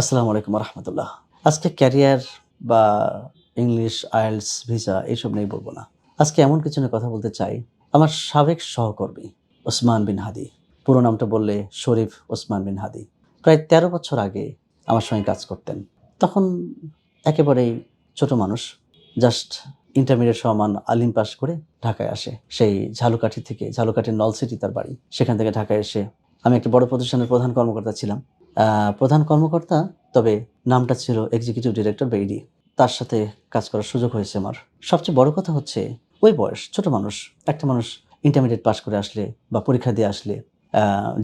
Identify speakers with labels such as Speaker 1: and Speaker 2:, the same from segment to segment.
Speaker 1: আসসালামু আলাইকুম রহমতুল্লাহ। আজকে ক্যারিয়ার বা ইংলিশ আয়েলস ভিসা এইসব নিয়ে বলব না। আজকে এমন কিছু নিয়ে কথা বলতে চাই। আমার সাবেক সহকর্মী ওসমান বিন হাদি, পুরো নামটা বললে শরীফ ওসমান বিন হাদি। প্রায় তেরো বছর আগে আমার সঙ্গে কাজ করতেন। তখন একেবারেই ছোট মানুষ, জাস্ট ইন্টারমিডিয়েট সমান আলিম পাস করে ঢাকায় আসে। সেই ঝালুকাঠি থেকে ঝালুকাঠির নলসিটি তার বাড়ি। সেখান থেকে ঢাকায় এসে আমি একটি বড় প্রতিষ্ঠানের প্রধান কর্মকর্তা ছিলাম। প্রধান কর্মকর্তা, তবে নামটা ছিল এক্সিকিউটিভ ডিরেক্টর বেইডি। তার সাথে কাজ করার সুযোগ হয়েছে আমার। সবচেয়ে বড় কথা হচ্ছে, ওই বয়স, ছোট মানুষ, একটা মানুষ ইন্টারমিডিয়েট পাশ করে আসলে বা পরীক্ষা দিয়ে আসলে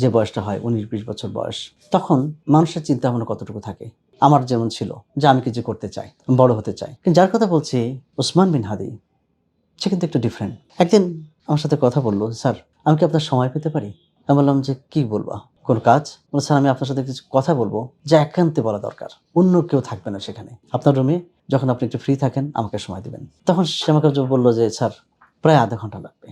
Speaker 1: যে বয়সটা হয়, উনিশ বিশ বছর বয়স, তখন মানুষের চিন্তা ভাবনা কতটুকু থাকে? আমার যেমন ছিল যে আমি কিছু করতে চাই, বড় হতে চাই। কিন্তু যার কথা বলছি, ওসমান বিন হাদি, সে কিন্তু একটু ডিফারেন্ট একদিন আমার সাথে কথা বলল, স্যার, আমি কি আপনার সময় পেতে পারি? আমি বললাম যে, কি বলবা? কোন কাজ বলে স্যার, আমি আপনার সাথে কিছু কথা বলব যা একান্তে বলা দরকার। অন্য কেউ থাকবে না সেখানে। আপনার রুমে যখন আপনি একটু ফ্রি থাকেন, আমাকে সময় দিবেন। তখন সে আমাকে বলল যে, স্যার, প্রায় আধা ঘণ্টা লাগবে।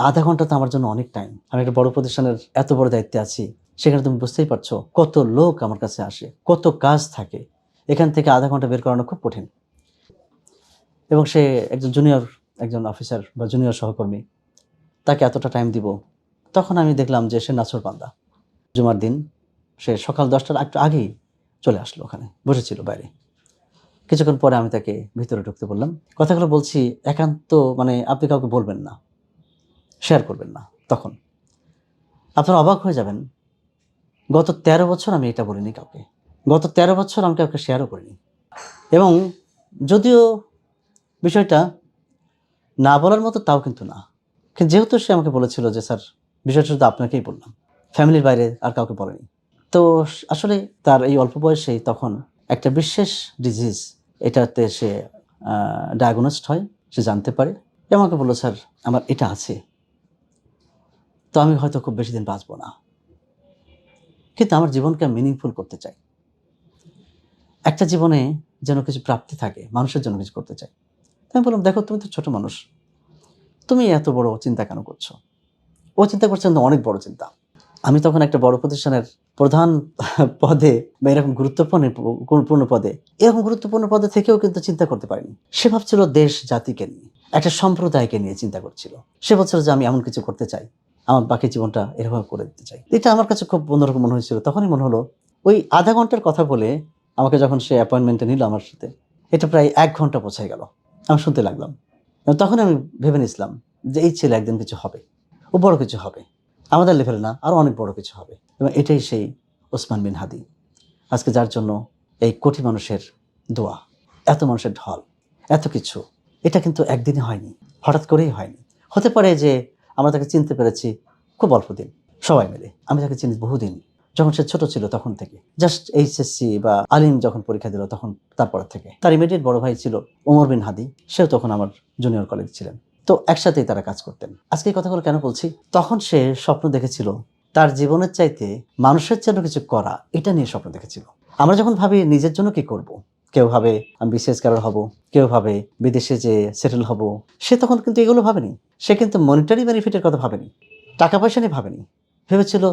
Speaker 1: আধা ঘণ্টা তো আমার জন্য অনেক টাইম আমি একটা বড় প্রতিষ্ঠানের এত বড় দায়িত্বে আছি। সেখানে তুমি বুঝতেই পারছ কত লোক আমার কাছে আসে, কত কাজ থাকে। এখান থেকে আধা ঘণ্টা বের করানো খুব কঠিন। এবং সে একজন জুনিয়র একজন অফিসার বা জুনিয়র সহকর্মী, তাকে এতটা টাইম দিব। তখন আমি দেখলাম যে, সে নাচর বান্দা। জুমার দিন, সে সকাল দশটার একটু আগেই চলে আসলো ওখানে, বসেছিল বাইরে। কিছুক্ষণ পরে আমি তাকে ভিতরে ঢুকতে বললাম, কথাগুলো বলছি একান্ত মানে আপনি কাউকে বলবেন না শেয়ার করবেন না, তখন। আপনারা অবাক হয়ে যাবেন, গত তেরো বছর আমি এটা বলিনি কাউকে, গত তেরো বছর আমি কাউকে শেয়ারও করিনি। এবং যদিও বিষয়টা না বলার মতো তাও কিন্তু না যেহেতু সে আমাকে বলেছিল যে, স্যার, বিষয়টা শুধু আপনাকেই বললাম। ফ্যামিলির বাইরে আর কাউকে বলেনি। তো আসলে তার এই অল্প বয়সেই তখন একটা বিশেষ ডিজিজ এটাতে সে ডায়াগনোসড হয়, সে জানতে পারে। আমাকে বলল, স্যার, আমার এটা আছে। তো আমি হয়তো খুব বেশি দিন বাঁচবো না। কিন্তু আমার জীবনকে মিনিংফুল করতে চাই। একটা জীবনে যেন কিছু প্রাপ্তি থাকে, মানুষের জন্য কিছু করতে চাই। আমি বললাম, দেখো, তুমি তো ছোট মানুষ। তুমি এত বড় চিন্তা কেন করছ? ও চিন্তা করছে অনেক বড় চিন্তা। আমি তখন একটা বড় প্রতিষ্ঠানের প্রধান পদে বা এরকম গুরুত্বপূর্ণ পদে, এরকম গুরুত্বপূর্ণ পদে থেকেও কিন্তু চিন্তা করতে পারিনি। সে ভাবছিল দেশ জাতিকে নিয়ে, একটা সম্প্রদায়কে নিয়ে চিন্তা করছিল। সে বলছিল যে আমি এমন কিছু করতে চাই, আমার বাকি জীবনটা এরকম করে দিতে চাই। এটা আমার কাছে খুব অন্যরকম মনে হয়েছিল। তখনই মনে হলো, ওই আধা ঘণ্টার কথা বলে আমাকে যখন সে অ্যাপয়েন্টমেন্টে নিল আমার সাথে, এটা প্রায় এক ঘণ্টা পৌঁছায় গেল। আমি শুনতে লাগলাম। তখন আমি ভেবে নিয়েছিলাম যে এই ছেলে একদিন কিছু হবে, ও বড় কিছু হবে। আমাদের লেভেলে না আরও অনেক বড় কিছু হবে। এবং এটাই সেই ওসমান বিন হাদি। আজকে যার জন্য এই কোটি মানুষের দোয়া, এত মানুষের ঢল, এত কিছু, এটা কিন্তু একদিনে হয়নি, হঠাৎ করেই হয়নি। হতে পারে যে আমরা তাকে চিনতে পেরেছি খুব অল্প দিন, সবাই মিলে। আমি তাকে চিনি বহুদিন। যখন সে ছোট ছিল তখন থেকে। জাস্ট এইচএসসি বা আলিম যখন পরীক্ষা দিল তখন তারপর থেকে। তার ইমিডিয়েট বড় ভাই ছিল ওমর বিন হাদি। সেও তখন আমার জুনিয়র কলেজ ছিলেন। তো একসাথেই তারা কাজ করতেন। আজকে এই কথাগুলো কেন বলছি? তখন সে স্বপ্ন দেখেছিল, তার জীবনের চাইতে মানুষের জন্য কিছু করা, এটা নিয়ে স্বপ্ন দেখেছিল। আমরা যখন ভাবি নিজের জন্য কি করব। কেউ ভাবে আমি বিশেষ কারোর হব, কেউ ভাবে বিদেশে যে সেটেল হব, সে তখন কিন্তু এগুলো ভাবেনি। সে কিন্তু মনিটারি বেনিফিটের কথা ভাবেনি টাকা পয়সা নিয়ে ভাবেনি, ভেবেছিল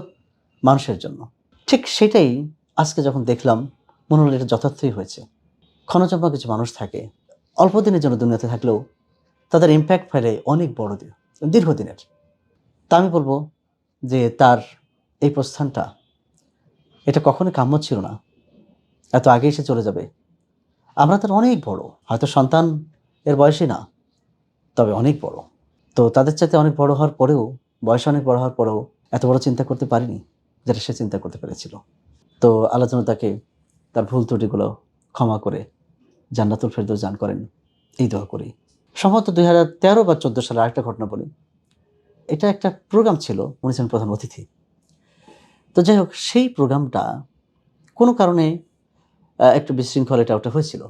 Speaker 1: মানুষের জন্য। ঠিক সেটাই আজকে যখন দেখলাম, মনে হলো এটা যথার্থই হয়েছে। ক্ষণজম্মা কিছু মানুষ থাকে, অল্প দিনের জন্য দুনিয়াতে থাকলেও তাদের ইম্প্যাক্ট ফেলে অনেক বড় দিন, দীর্ঘদিনের। তা আমি বলব যে তার এই প্রস্থানটা, এটা কখনোই কাম্য ছিল না। এত আগেই সে চলে যাবে। আমরা তার অনেক বড়, হয়তো সন্তান এর বয়সই না, তবে অনেক বড়। তো তাদের চাইতে অনেক বড় হওয়ার পরেও, বয়স অনেক বড় হওয়ার পরেও এত বড় চিন্তা করতে পারিনি যেটা সে চিন্তা করতে পেরেছিল। তো আল্লাহ যেন তাকে তার ভুল ত্রুটিগুলো ক্ষমা করে জান্নাতুল ফেরদৌস দান করেন। এই দোয়া করি। সম্ভবত দুই হাজার তেরো বা চোদ্দ সালে আরেকটা ঘটনা বলি। এটা একটা প্রোগ্রাম ছিল উনি ছিলেন প্রধান অতিথি। তো যাই হোক, সেই প্রোগ্রামটা কোনো কারণে একটু বিশৃঙ্খল এটা ওটা হয়েছিল।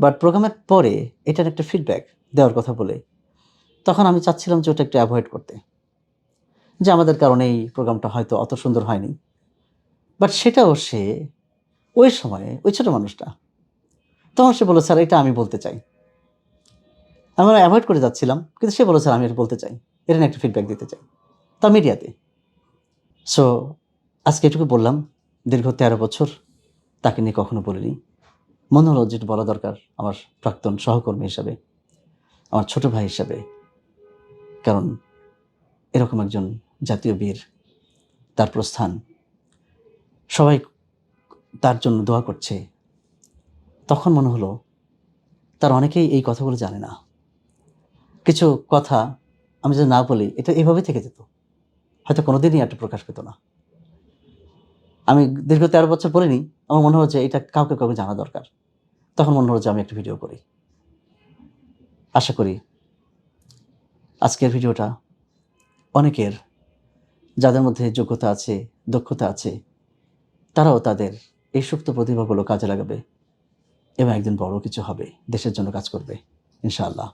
Speaker 1: বাট প্রোগ্রামের পরে এটার একটা ফিডব্যাক দেওয়ার কথা বলে। তখন আমি চাচ্ছিলাম যে ওটা একটু অ্যাভয়েড করতে। যে আমাদের কারণে এই প্রোগ্রামটা হয়তো অত সুন্দর হয়নি। বাট সেটাও সে ওই সময়ে, ওই ছোটো মানুষটা, তখন সে বলে স্যার, এটা আমি বলতে চাই। আমরা অ্যাভয়েড করে যাচ্ছিলাম, কিন্তু সে বলেছে আমি এটা বলতে চাই। এটা নিয়ে একটা ফিডব্যাক দিতে চাই। তা মিডিয়াতে সো আজকে এটুকু বললাম, দীর্ঘ তেরো বছর তাকে নিয়ে কখনো বলিনি। মনে হলো যেটা বলা দরকার, আমার প্রাক্তন সহকর্মী হিসাবে, আমার ছোট ভাই হিসাবে। কারণ, এরকম একজন জাতীয় বীর, তার প্রস্থান, সবাই তার জন্য দোয়া করছে। তখন মনে হলো, তার অনেকেই এই কথাগুলো জানে না। কিছু কথা আমি যদি না বলি, এটা এভাবে থেকে যেত। হয়তো কোনোদিনই একটা প্রকাশ পেত না। আমি দীর্ঘ তেরো বছর পড়িনি, আমার মনে যে এটা কাউকে কাউকে জানা দরকার। তখন মনে যে আমি একটা ভিডিও করি। আশা করি আজকের ভিডিওটা অনেকের, যাদের মধ্যে যোগ্যতা আছে, দক্ষতা আছে, তারাও তাদের এই সুপ্ত প্রতিভাগুলো কাজে লাগাবে এবং একদিন বড় কিছু হবে, দেশের জন্য কাজ করবে, ইনশাআল্লাহ।